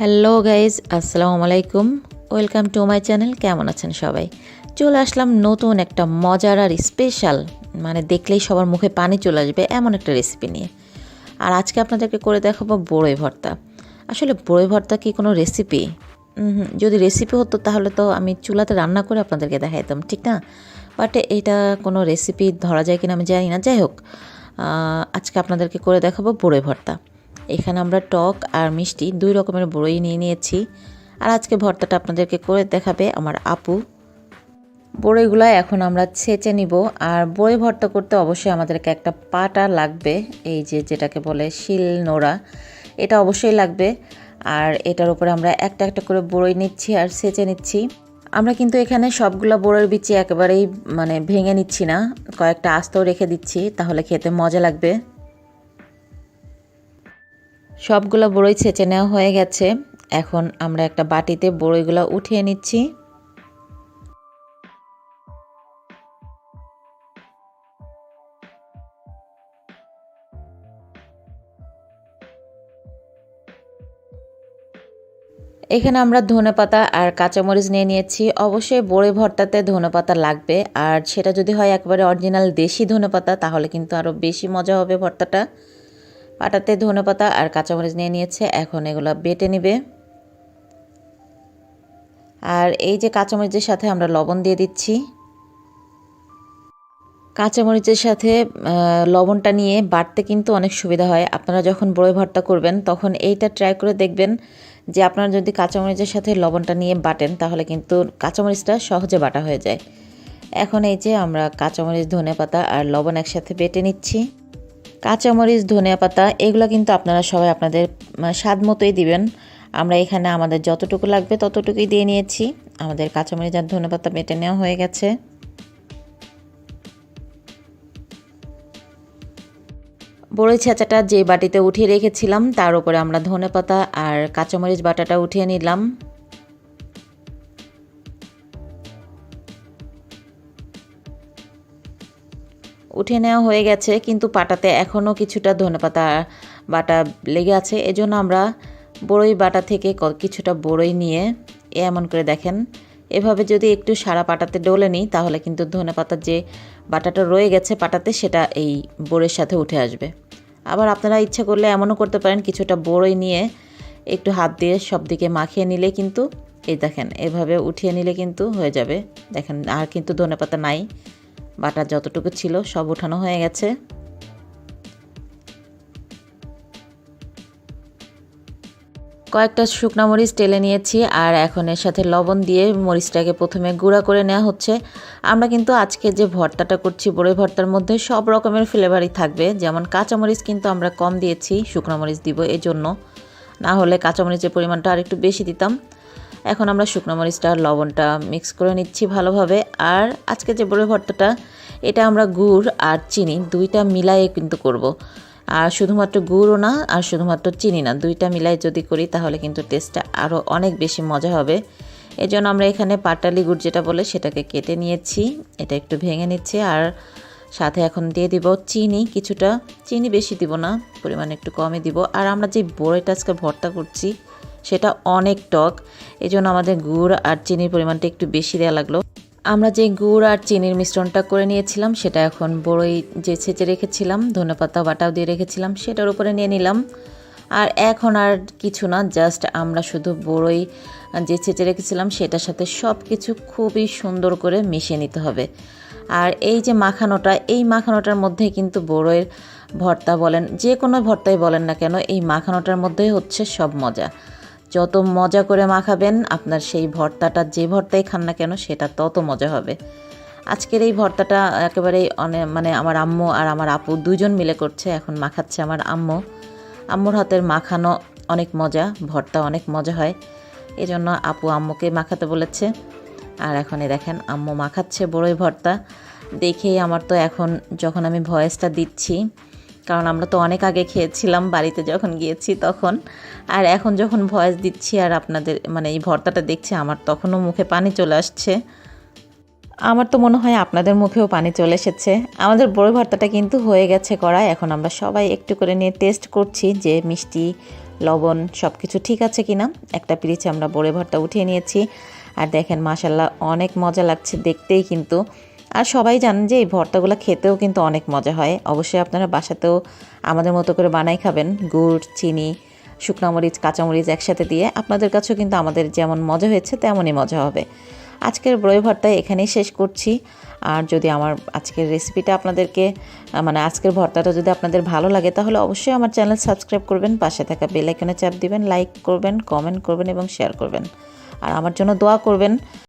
Hello guys আসসালামু আলাইকুম welcome to my channel কেমন আছেন সবাই? চলে আসলাম নতুন একটা মজার আর স্পেশাল মানে দেখলেই সবার মুখে পানি চলে আসবে এমন একটা রেসিপি নিয়ে। আর আজকে আপনাদেরকে করে দেখাবো বড়ই ভর্তা। আসলে বড়ই ভর্তা কি কোনো রেসিপি যদি রেসিপি হতো তাহলে তো আমি চুলাতে রান্না করে আপনাদেরকে দেখাইতাম, ঠিক না? বাট এটা কোনো রেসিপি ধরা যায় কিনা আমি জানি না। যাই হোক আজকে আপনাদেরকে করে দেখাবো বড়ই ভর্তা। এখানে আমরা টক আর মিষ্টি দুই রকমের বড়ই নিয়ে নিয়েছি। আর আজকে ভর্তাটা আপনাদেরকে করে দেখাবে আমার আপু। বড়ইগুলো এখন আমরা ছেঁচে নিব। আর বড়ি ভর্তা করতে অবশ্যই আমাদেরকে একটা পাটা লাগবে, এই যে যেটাকে বলে শিল নোড়া। এটা অবশ্যই লাগবে। আর এটার উপরে আমরা একটা একটা করে বড়ই নিচ্ছি আর ছেঁচে নিচ্ছি। আমরা কিন্তু এখানে সবগুলো বড়ের বিচি একেবারেই মানে ভেঙে নিচ্ছি না। কয়েকটা আস্তও রেখে দিচ্ছি, তাহলে খেতে মজা লাগবে। সবগুলো বড়ই ছেঁচে নেওয়া হয়ে গেছে। এখন আমরা একটা বাটিতে বড়ইগুলো উঠিয়ে নিচ্ছি। এখানে আমরা ধনেপাতা আর কাঁচামরিচ নিয়ে নিয়েছি। অবশ্যই বড়ি ভর্তাতে ধনেপাতা লাগবে। আর সেটা যদি হয় একবারে অরিজিনাল দেশি ধনেপাতা তাহলে কিন্তু আরও বেশি মজা হবে ভর্তাটা। পাটাতে ধনেপাতা আর কাঁচামরিচ নিয়ে নিয়েছে। এখন এগুলো বেটে নিবে। আর এই যে কাঁচামরিচের সাথে আমরা লবণ দিয়ে দিচ্ছি। কাঁচামরিচের সাথে লবণটা নিয়ে বাটতে কিন্তু অনেক সুবিধা হয়। আপনারা যখন বড়ই ভর্তা করবেন, তখন এইটা ট্রাই করে দেখবেন যে আপনারা যদি কাঁচামরিচের সাথে লবণটা নিয়ে বাটেন, তাহলে কিন্তু কাঁচামরিচটা সহজে বাটা হয়ে যায়। এখন এই যে আমরা কাঁচামরিচ, ধনে পাতা আর লবণ একসাথে বেটে নিচ্ছি। কাঁচামরিচ, ধনিয়া পাতা, এগুলো কিন্তু আপনারা সবাই আপনাদের স্বাদ মতোই দিবেন। আমরা এখানে আমাদের যতটুকু লাগবে ততটুকুই দিয়ে নিয়েছি। আমাদের কাঁচামরিচ আর ধনে পাতা বেটে নেওয়া হয়ে গেছে। বড়ই ছেঁচাটা যে বাটিতে উঠিয়ে রেখেছিলাম, তার উপরে আমরা ধনে পাতা আর কাঁচামরিচ বাটাটা উঠিয়ে নিলাম। উঠে নেওয়া হয়ে গেছে, কিন্তু পাটাতে এখনও কিছুটা ধনেপাতা বাটা লেগে আছে। এজন্য আমরা বড়ই বাটা থেকে কিছুটা বড়ই নিয়ে এমন করে দেখেন। এভাবে যদি একটু সারা পাটাতে ডলে নিই, তাহলে কিন্তু ধনেপাতার যে বাটাটা রয়ে গেছে পাটাতে, সেটা এই বড়ের সাথে উঠে আসবে। আবার আপনারা ইচ্ছা করলে এমনও করতে পারেন, কিছুটা বড়ই নিয়ে একটু হাত দিয়ে সব দিকে মাখিয়ে নিলে কিন্তু, এই দেখেন, এভাবে উঠিয়ে নিলে কিন্তু হয়ে যাবে। দেখেন, আর কিন্তু ধনেপাতা নাই। বাটা যতটুকু ছিল সব উঠানো হয়ে গেছে। কয়েকটা শুকনো মরিচ টেলে নিয়েছি আর এখন এর সাথে লবণ দিয়ে মরিচটাকে প্রথমে গুঁড়া করে নেওয়া হচ্ছে। আমরা কিন্তু আজকে যে ভর্তাটা করছি বড়ই ভর্তার মধ্যে সব রকমের ফ্লেভারই থাকবে। যেমন কাঁচামরিচ কিন্তু আমরা কম দিয়েছি, শুকনো মরিচ দিব এই জন্য না হলে কাঁচামরিচের পরিমাণটা আর একটু বেশি দিতাম। এখন আমরা শুকনো মরিচটা, লবণটা মিক্স করে নিচ্ছি ভালোভাবে। আর আজকে যে বড়ই ভর্তাটা, এটা আমরা গুড় আর চিনি দুইটা মিলায়ে কিন্তু করব। আর শুধুমাত্র গুড়ও না, আর শুধুমাত্র চিনি না, দুইটা মিলাই যদি করি তাহলে কিন্তু টেস্টটা আরও অনেক বেশি মজা হবে। এই জন্য আমরা এখানে পাটালি গুড় যেটা বলে সেটাকে কেটে নিয়েছি। এটা একটু ভেঙে নিচ্ছি আর সাথে এখন দিয়ে দিব চিনি কিছুটা। চিনি বেশি দিব না, পরিমাণ একটু কমই দিব। আর আমরা যে বড়িটা আজকে ভর্তা করছি সেটা অনেক টক। এই জন্য আমাদের গুড় আর চিনির পরিমাণটা একটু বেশি দেওয়া লাগল। আমরা যে গুড় আর চিনির মিশ্রণটা করে নিয়েছিলাম, সেটা এখন বড়ই যে ছেঁচে রেখেছিলাম ধনেপাতা বাটাও দিয়ে রেখেছিলাম, সেটার উপরে নিয়ে নিলাম। আর এখন আর কিছু না, জাস্ট আমরা শুধু বড়ই যে ছেঁচে রেখেছিলাম, সেটার সাথে সব কিছু খুবই সুন্দর করে মিশিয়ে নিতে হবে। আর এই যে মাখানোটা, এই মাখানোটার মধ্যে কিন্তু বড়ইয়ের ভর্তা বলেন, যে কোনো ভর্তাই বলেন না কেন, এই মাখানোটার মধ্যেই হচ্ছে সব মজা। যত মজা করে মাখাবেন, আপনার সেই ভর্তাটা যে ভর্তাই খান না কেন, সেটা তত মজা হবে। আজকের এই ভর্তাটা একেবারেই অনেক মানে আমার আম্মু আর আমার আপু দুজন মিলে করছে, এখন মাখাচ্ছে আমার আম্মু। আম্মুর হাতের মাখানো অনেক মজা, ভর্তা অনেক মজা হয়। এজন্য আপু আম্মুকে মাখাতে বলেছে। আর এখন এই দেখেন, আম্মু মাখাচ্ছে বড়ই ভর্তা। দেখেই আমার তো এখন যখন আমি ভয়েসটা দিচ্ছি কারণ আমরা তো অনেক আগে খেয়েছিলাম বাড়িতে যখন গিয়েছি তখন। আর এখন যখন ভয়েস দিচ্ছি আর আপনাদের মানে এই ভর্তাটা দেখছি, আমার তখনও মুখে পানি চলে আসছে। আমার তো মনে হয় আপনাদের মুখেও পানি চলে এসেছে। আমাদের বড়ই ভর্তাটা কিন্তু হয়ে গেছে করা এখন আমরা সবাই একটু করে নিয়ে টেস্ট করছি যে মিষ্টি, লবণ সব কিছু ঠিক আছে কিনা। একটা পিরিচে আমরা বড়ে ভর্তা উঠিয়ে নিয়েছি। আর দেখেন মাসাল্লাহ অনেক মজা লাগছে দেখতেই কিন্তু। আর সবাই জানেন যে এই ভর্তাগুলো খেতেও কিন্তু অনেক মজা হয়। অবশ্যই আপনারা বাসাতেও আমাদের মতো করে বানাই খাবেন। গুড়, চিনি, শুকনো মরিচ কাঁচামরিচ একসাথে দিয়ে আপনাদের কাছেও কিন্তু আমাদের যেমন মজা হয়েছে, তেমনই মজা হবে। আজকের ব্রয় ভর্তা এখানেই শেষ করছি। আর যদি আমার আজকের রেসিপিটা আপনাদেরকে মানে আজকের ভর্তাটা যদি আপনাদের ভালো লাগে, তাহলে অবশ্যই আমার চ্যানেল সাবস্ক্রাইব করবেন, পাশে থাকা বেল আইকনে চাপ দিবেন লাইক করবেন কমেন্ট করবেন এবং শেয়ার করবেন। আর আমার জন্য দোয়া করবেন